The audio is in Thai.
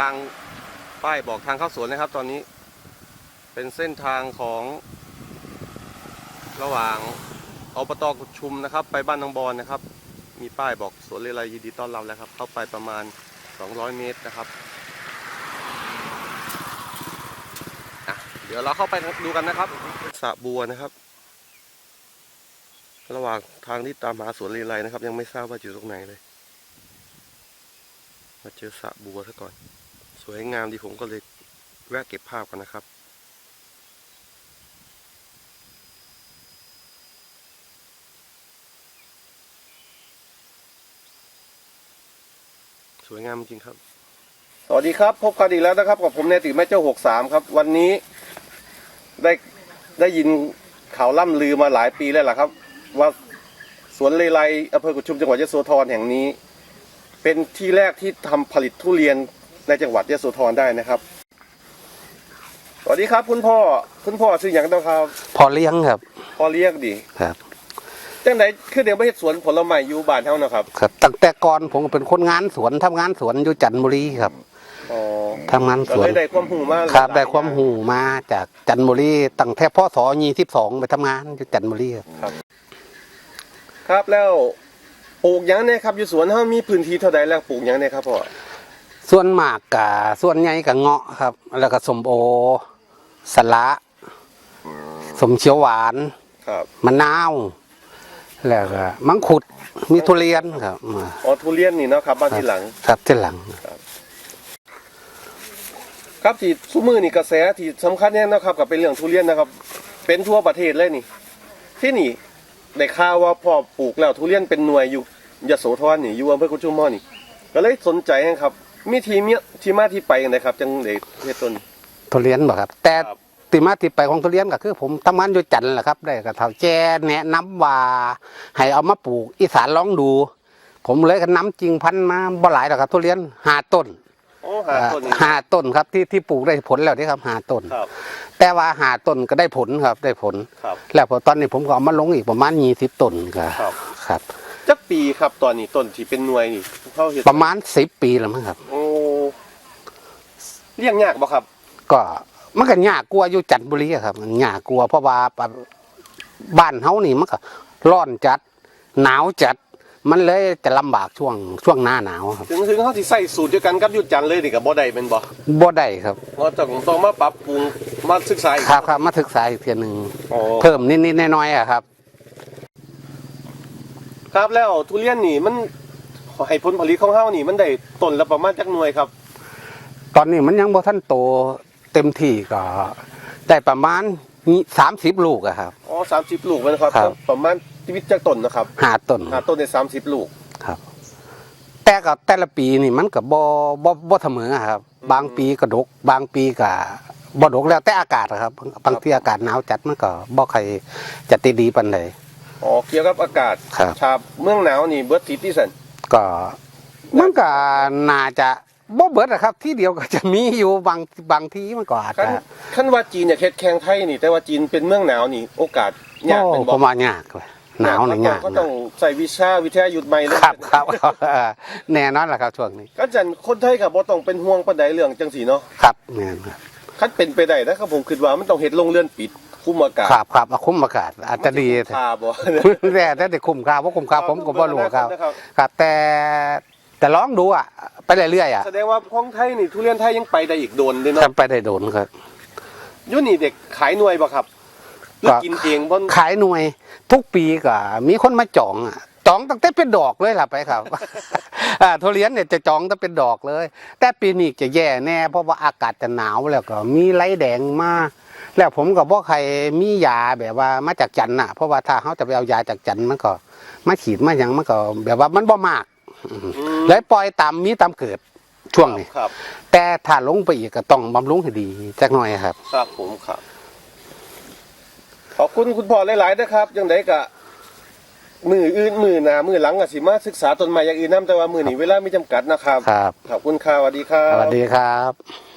ทางป้ายบอกทางเข้าสวนนะครับ ตอนนี้เป็นเส้นทางของระหว่างอบตกุชุมนะครับ ไปบ้านนองบอนนะครับ มีป้ายบอกสวนเลไลยินดีต้อนรับแล้วครับ เข้าไปประมาณ 200 เมตรนะครับเดี๋ยวเราเข้าไปดูกันนะครับสระบัวนะครับ ระหว่างทางที่ตามหาสวนเลไลนะครับ ยังไม่ทราบว่าอยู่ตรงไหนเลย มาเจอสระบัวซะก่อน สวยงามดีผมก็เลยแวะเก็บภาพกันนะครับ สวยงามจริงครับ สวัสดีครับ พบกันอีกแล้วนะครับ กับผมเนติแม่เจ้าหกสามครับ วันนี้ได้ได้ยินข่าวล่ำลือมาหลายปีแล้วล่ะครับ ว่าสวนเลไลอำเภอกุชุมจังหวัดยะโสธรแห่งนี้ เป็นที่แรกที่ทำผลิตทุเรียน ในจังหวัดยโสธรได้นะครับ สวัสดีครับ คุณพ่อคุณพ่อชื่ออย่างเต้าครับพอเลี้ยงครับพ่อเรียกดีครับจังไหนคือเดี๋ยวไปเฮ็ดสวนผลไม้อยู่บ้านเฮานะครับ ครับตั้งแต่ก่อนผมก็เป็นคนงานสวนทำงานสวนอยู่จันทบุรีครับอ๋อทำงานก็สวนเลยได้ความรู้มาครับหลยได้ความหูมาจากจันทบุรีตั้งแต่พ่อสอยี่สิบสองไปทำงานอยู่จันทบุรีครับ ครับครับแล้วปลูกหยังเนี่ยครับอยู่สวนเฮามีพื้นที่เท่าใดแล้วปลูกหยังเนี่ยครับพ่อ ส่วนมากกับส่วนใหญ่กับเงาะครับ แล้วก็สมโอสะละสมเขียวหวานครับมะนาวแล้วก็มังคุดมีทุเรียนครับมาอ๋อทุเรียนนี่เนาะครับบ้านที่หลังครับที่หลังครับที่ซุมือนี่กระแสที่สำคัญเนี่ยนะครับกับเป็นเรื่องทุเรียนนะครับ เป็นทั่วประเทศเลยนี่ ที่นี่ได้ข่าวว่าพ่อปลูกแล้วทุเรียนเป็นหน่วยอยู่ยโสธรนี่อยู่อำเภอกุชุมพรนี่ ก็เลยสนใจครับ มีทีมีที่มาที่ไปยังไงครับ จังได้เฮ็ดต้น ทุเรียนบ่ครับ แต่ครับ ติมาติไปของทุเรียนก็คือ ผมทำงานอยู่จันทร์แหละครับ ได้กับเท่าแจ้แนะนำว่าให้เอามาปลูกอีสานลองดู ผมเลยก็น้ำจริงพันธุ์มาบ่หลายหรอกครับ ทุเรียนห้าต้นโอ้หาต้นนี่ห้าต้นครับที่ที่ปลูกได้ผลแล้วนี่ครับห้าต้น ครับแต่ว่าห้าต้นก็ได้ผลครับได้ผล ครับ แล้วพอตอนนี้ผมก็เอามาลงอีกประมาณยี่สิบต้นครับ ครับ ครับ จักปีครับตอนนี้ต้นที่เป็นหน่วยนี่เขาเฮ็ดประมาณสิบปีแล้วมั้งครับ โอ้เลี้ยงยากบ่ครับ ก็มันก็ยากกลัวาอยู่จันทบุรีอะครับมันยากกลัวาเพราะว่าบ้านเฮานี่มันก็ร้อนจัด หนาวจัด มันเลยจะลำบากช่วงช่วงหน้าหนาวครับถึงถึงเขาสิใส่สูตรเดียวกันกับอยุดจันทร์เลยนี่ก็บ่ได้เป็นบ่บ่ได้ครับเราต้องต้องมาปรับปรุงมาศึกษาอีกครับครับมาศึกษาอีกเทียหนึ่งอ๋อ เพิ่มนิดๆน้อยๆอะครับ ครับแล้วทุเรียนนี่มันให้ผลผลิตของเฮานี่ มันได้ต้นละประมาณจักหน่วยครับ ตอนนี้มันยังบ่ทันโตเต็มที่ก็ได้ประมาณสามสิบลูกอะครับอ๋อ30ลูกนะครับครับ ประมาณชีวิตจักต้นนะครับห้าต้นหาต้นได้30ลูกครับ แต่ก็แต่ละปีนี่มันก็บ่บ่บ่เสมออะครับ บางปีก็ดก บางปีก็บ่ดกแล้วแต่อากาศอะครับ บางทีอากาศหนาวจัดมันก็บ่ใครจะติดดีปานใด อ๋อเกี่ยวกับอากาศครับ ชาบเมืองหนาวนี่เบิดทิศที่สันก็มันก็น่าจะบ่เบิดอะครับ ที่เดียวก็จะมีอยู่บางบางที่มันก็อาจคันจะคันว่าจีนเนี่ยเฮ็ดแข่งไทยนี่ แต่ว่าจีนเป็นเมืองหนาวนี่ โอกาสยากโอ้เป็นปบ่ระมาณยากเลยหนาวนี่ยากก็ต้องใส่วิชาวิทยายุทธใหม่เลยครับครับครับเออแน่นอนแหละครับช่วงนี้ก็จันคนไทยก็บ่ต้องเป็นห่วงปานใดเรื่องจังซี่เนาะครับแน่นครับ คันเป็นไปได้นะครับผมคิดว่ามันต้องเฮ็ดโรงเรือนปิด คุมอากาศครับครับเอาคุ้มอากาศอาจจะดีมันสิคุ้มค่าบ่แต่แต่ได้คุ้มค่าเพราะคุ้มค่าผมก็บ่รู้ครับนะครับ ครับ แต่แต่ลองดูอะไปเรื่อยๆอะแสดงว่าของไทยนี่ทุเรียนไทยยังไปได้อีกโดนเลยครัเนาะบไปได้โดนครับอยุนี่เด็กขายหน่วยบ่ครับหรือก็กินเองบ่ขายหน่วย ทุกปีก็มีคนมาจองอะจองตั้งแต่เป็นดอกเลยล่ะไปครับอ่าทุเรียนเนี่ยจะจองตั้งเป็นดอกเลย แต่ปีนี้จะแย่แน่เพราะว่าอากาศจะหนาวแล้วก็มีไรแดงมา แล้วผมก็บอกใครมียาแบบว่ามาจากจันทร์น่ะ เพราะว่าถ้าเขาจะไปเอายาจากจันทร์มันก็มาฉีดมาอย่างมันก็ แบบว่ามันบ่มากอืมเลยปล่อยตามมีตามเกิดช่วงนี้ครับแต่ถ้าลงไปอีกก็ต้องบำรุงให้ดีจักหน่อยครับครับผมครับ ขอบคุณคุณพ่อหลายๆนะครับจังไดก็มืออื่นมือหน้ามือหลังก็สิมาศึกษาต้นไม้อย่างอื่นนํแต่ว่ามือนี้เวลามีจำกัดนะครับ ครับ ขอบคุณครับสวัสดีครัสบวัสดีครับ